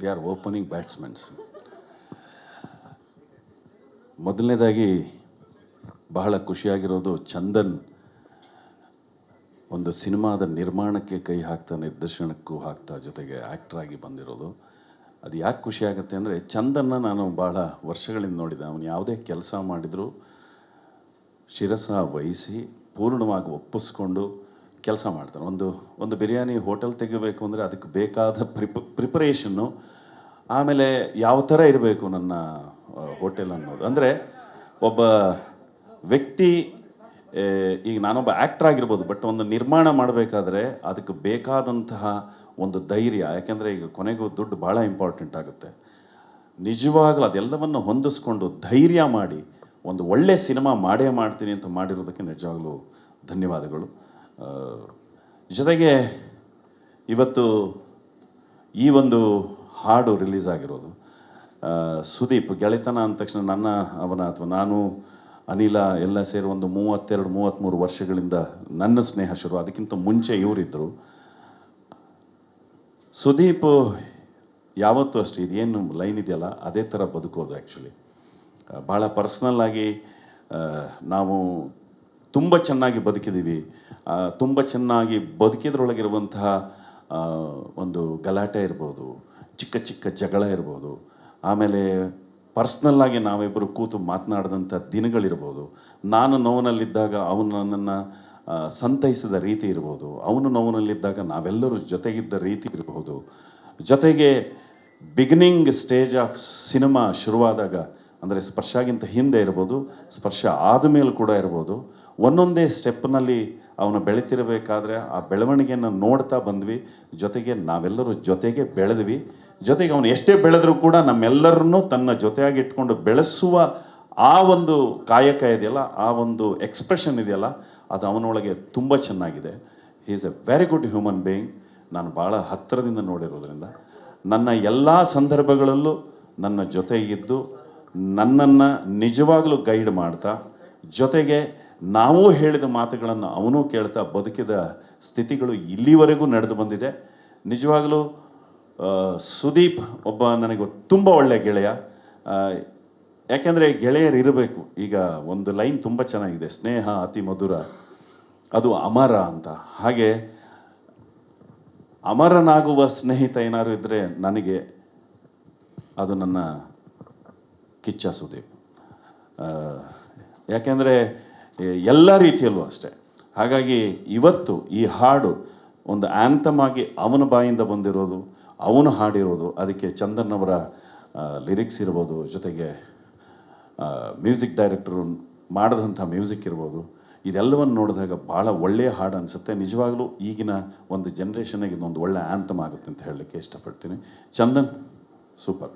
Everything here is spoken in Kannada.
We are opening batsmen. ಮೊದಲನೇದಾಗಿ ಬಹಳ ಖುಷಿಯಾಗಿರೋದು ಚಂದನ್ ಒಂದು ಸಿನಿಮಾದ ನಿರ್ಮಾಣಕ್ಕೆ ಕೈ ಹಾಕ್ತಾ, ನಿರ್ದೇಶನಕ್ಕೂ ಹಾಕ್ತಾ ಜೊತೆಗೆ ಆ್ಯಕ್ಟ್ರಾಗಿ ಬಂದಿರೋದು. ಅದು ಯಾಕೆ ಖುಷಿಯಾಗುತ್ತೆ ಅಂದರೆ ಚಂದನ್ನ ನಾನು ಭಾಳ ವರ್ಷಗಳಿಂದ ನೋಡಿದೆ. ಅವನು ಯಾವುದೇ ಕೆಲಸ ಮಾಡಿದರೂ ಶಿರಸ ವಹಿಸಿ ಪೂರ್ಣವಾಗಿ ಒಪ್ಪಿಸ್ಕೊಂಡು ಕೆಲಸ ಮಾಡ್ತಾನೆ. ಒಂದು ಒಂದು ಬಿರಿಯಾನಿ ಹೋಟೆಲ್ ತೆಗಿಬೇಕು ಅಂದರೆ ಅದಕ್ಕೆ ಬೇಕಾದ ಪ್ರಿಪ, ಪ್ರಿಪರೇಷನ್ನು, ಆಮೇಲೆ ಯಾವ ಥರ ಇರಬೇಕು ನನ್ನ ಹೋಟೆಲ್ ಅನ್ನೋದು. ಅಂದರೆ ಒಬ್ಬ ವ್ಯಕ್ತಿ ಈಗ ನಾನೊಬ್ಬ ಆ್ಯಕ್ಟರ್ ಆಗಿರ್ಬೋದು, ಬಟ್ ಒಂದು ನಿರ್ಮಾಣ ಮಾಡಬೇಕಾದ್ರೆ ಅದಕ್ಕೆ ಬೇಕಾದಂತಹ ಒಂದು ಧೈರ್ಯ, ಯಾಕೆಂದರೆ ಈಗ ಕೊನೆಗೂ ದುಡ್ಡು ಭಾಳ ಇಂಪಾರ್ಟೆಂಟ್ ಆಗುತ್ತೆ. ನಿಜವಾಗ್ಲೂ ಅದೆಲ್ಲವನ್ನು ಹೊಂದಿಸ್ಕೊಂಡು ಧೈರ್ಯ ಮಾಡಿ, ಒಂದು ಒಳ್ಳೆ ಸಿನಿಮಾ ಮಾಡೇ ಮಾಡ್ತೀನಿ ಅಂತ ಮಾಡಿರೋದಕ್ಕೆ ನಿಜವಾಗ್ಲೂ ಧನ್ಯವಾದಗಳು. ಜೊತೆಗೆ ಇವತ್ತು ಈ ಒಂದು ಹಾಡು ರಿಲೀಸ್ ಆಗಿರೋದು. ಸುದೀಪ್ ಗೆಳೆತನ ಅಂದ ತಕ್ಷಣ ನನ್ನ, ಅವನ ಅಥವಾ ನಾನು, ಅನಿಲ ಎಲ್ಲ ಸೇರಿ ಒಂದು ಮೂವತ್ತೆರಡು ಮೂವತ್ತ್ಮೂರು ವರ್ಷಗಳಿಂದ ನನ್ನ ಸ್ನೇಹ ಶುರು, ಅದಕ್ಕಿಂತ ಮುಂಚೆ ಇವರಿದ್ದರು ಸುದೀಪ್ ಯಾವತ್ತೂ ಅಷ್ಟೇ, ಇದೇನು ಲೈನ್ ಇದೆಯಲ್ಲ, ಅದೇ ಥರ ಬದುಕೋದು ಆ್ಯಕ್ಚುಲಿ ಭಾಳ ಪರ್ಸ್ನಲ್ಲಾಗಿ ನಾವು ತುಂಬ ಚೆನ್ನಾಗಿ ಬದುಕಿದ್ದೀವಿ. ತುಂಬ ಚೆನ್ನಾಗಿ ಬದುಕಿದ್ರೊಳಗಿರುವಂತಹ ಒಂದು ಗಲಾಟೆ ಇರ್ಬೋದು, ಚಿಕ್ಕ ಚಿಕ್ಕ ಜಗಳ ಇರ್ಬೋದು, ಆಮೇಲೆ ಪರ್ಸ್ನಲ್ಲಾಗಿ ನಾವಿಬ್ಬರು ಕೂತು ಮಾತನಾಡಿದಂಥ ದಿನಗಳಿರ್ಬೋದು. ನಾನು ನೋವಿನಲ್ಲಿದ್ದಾಗ ಅವನು ನನ್ನನ್ನು ಸಂತೈಸಿದ ರೀತಿ ಇರ್ಬೋದು. ಅವನು ನೋವಿನಲ್ಲಿದ್ದಾಗ ನಾವೆಲ್ಲರೂ ಜೊತೆಗಿದ್ದ ರೀತಿ ಇರಬಹುದು ಜೊತೆಗೆ ಬಿಗಿನಿಂಗ್ ಸ್ಟೇಜ್ ಆಫ್ ಸಿನಿಮಾ ಶುರುವಾದಾಗ ಅಂದರೆ ಸ್ಪರ್ಶಗಿಂತ ಹಿಂದೆ ಇರ್ಬೋದು, ಸ್ಪರ್ಶ ಆದಮೇಲೆ ಕೂಡ ಇರ್ಬೋದು. ಒಂದೊಂದೇ ಸ್ಟೆಪ್ನಲ್ಲಿ ಅವನು ಬೆಳೀತಿರಬೇಕಾದ್ರೆ ಆ ಬೆಳವಣಿಗೆಯನ್ನು ನೋಡ್ತಾ ಬಂದ್ವಿ. ಜೊತೆಗೆ ನಾವೆಲ್ಲರೂ ಜೊತೆಗೆ ಬೆಳೆದ್ವಿ. ಜೊತೆಗೆ ಅವನು ಎಷ್ಟೇ ಬೆಳೆದರೂ ಕೂಡ ನಮ್ಮೆಲ್ಲರನ್ನೂ ತನ್ನ ಜೊತೆಯಾಗಿ ಇಟ್ಕೊಂಡು ಬೆಳೆಸುವ ಆ ಒಂದು ಕಾಯಕ ಇದೆಯಲ್ಲ, ಆ ಒಂದು ಎಕ್ಸ್ಪ್ರೆಷನ್ ಇದೆಯಲ್ಲ, ಅದು ಅವನೊಳಗೆ ತುಂಬ ಚೆನ್ನಾಗಿದೆ. He is a very good human being ನಾನು ಭಾಳ ಹತ್ತಿರದಿಂದ ನೋಡಿರೋದ್ರಿಂದ. ನನ್ನ ಎಲ್ಲ ಸಂದರ್ಭಗಳಲ್ಲೂ ನನ್ನ ಜೊತೆಗಿದ್ದು ನನ್ನನ್ನು ನಿಜವಾಗಲೂ ಗೈಡ್ ಮಾಡ್ತಾ, ಜೊತೆಗೆ ನಾವು ಹೇಳಿದ ಮಾತುಗಳನ್ನು ಅವನು ಕೇಳ್ತಾ ಬದುಕಿದ ಸ್ಥಿತಿಗಳು ಇಲ್ಲಿವರೆಗೂ ನಡೆದು ಬಂದಿದೆ. ನಿಜವಾಗಲೂ ಸುದೀಪ್ ಒಬ್ಬ ನನಗೆ ತುಂಬ ಒಳ್ಳೆಯ ಗೆಳೆಯ. ಯಾಕೆಂದರೆ ಗೆಳೆಯರು ಇರಬೇಕು ಈಗ ಒಂದು ಲೈನ್ ತುಂಬ ಚೆನ್ನಾಗಿದೆ, ಸ್ನೇಹ ಅತಿ ಮಧುರ, ಅದು ಅಮರ ಅಂತ. ಹಾಗೆ ಅಮರನಾಗುವ ಸ್ನೇಹಿತ ಏನಾದ್ರು ಇದ್ದರೆ ನನಗೆ ಅದು ನನ್ನ ಕಿಚ್ಚ ಸುದೀಪ್ ಯಾಕೆಂದರೆ ಎಲ್ಲ ರೀತಿಯಲ್ಲೂ ಅಷ್ಟೆ. ಹಾಗಾಗಿ ಇವತ್ತು ಈ ಹಾಡು ಒಂದು ಆ್ಯಂಥಮ್ ಆಗಿ ಅವನ ಬಾಯಿಂದ ಬಂದಿರೋದು, ಅವನು ಹಾಡಿರೋದು, ಅದಕ್ಕೆ ಚಂದನ್ ಅವರ ಲಿರಿಕ್ಸ್ ಇರ್ಬೋದು, ಜೊತೆಗೆ ಮ್ಯೂಸಿಕ್ ಡೈರೆಕ್ಟರು ಮಾಡಿದಂಥ ಮ್ಯೂಸಿಕ್ ಇರ್ಬೋದು, ಇದೆಲ್ಲವನ್ನು ನೋಡಿದಾಗ ಭಾಳ ಒಳ್ಳೆಯ ಹಾಡು ಅನಿಸುತ್ತೆ. ನಿಜವಾಗ್ಲೂ ಈಗಿನ ಒಂದು ಜನ್ರೇಷನ್ಗೆ ಇದೊಂದು ಒಳ್ಳೆ ಆ್ಯಂಥಮ್ ಆಗುತ್ತೆ ಅಂತ ಹೇಳಲಿಕ್ಕೆ ಇಷ್ಟಪಡ್ತೀನಿ. ಚಂದನ್, ಸೂಪರ್.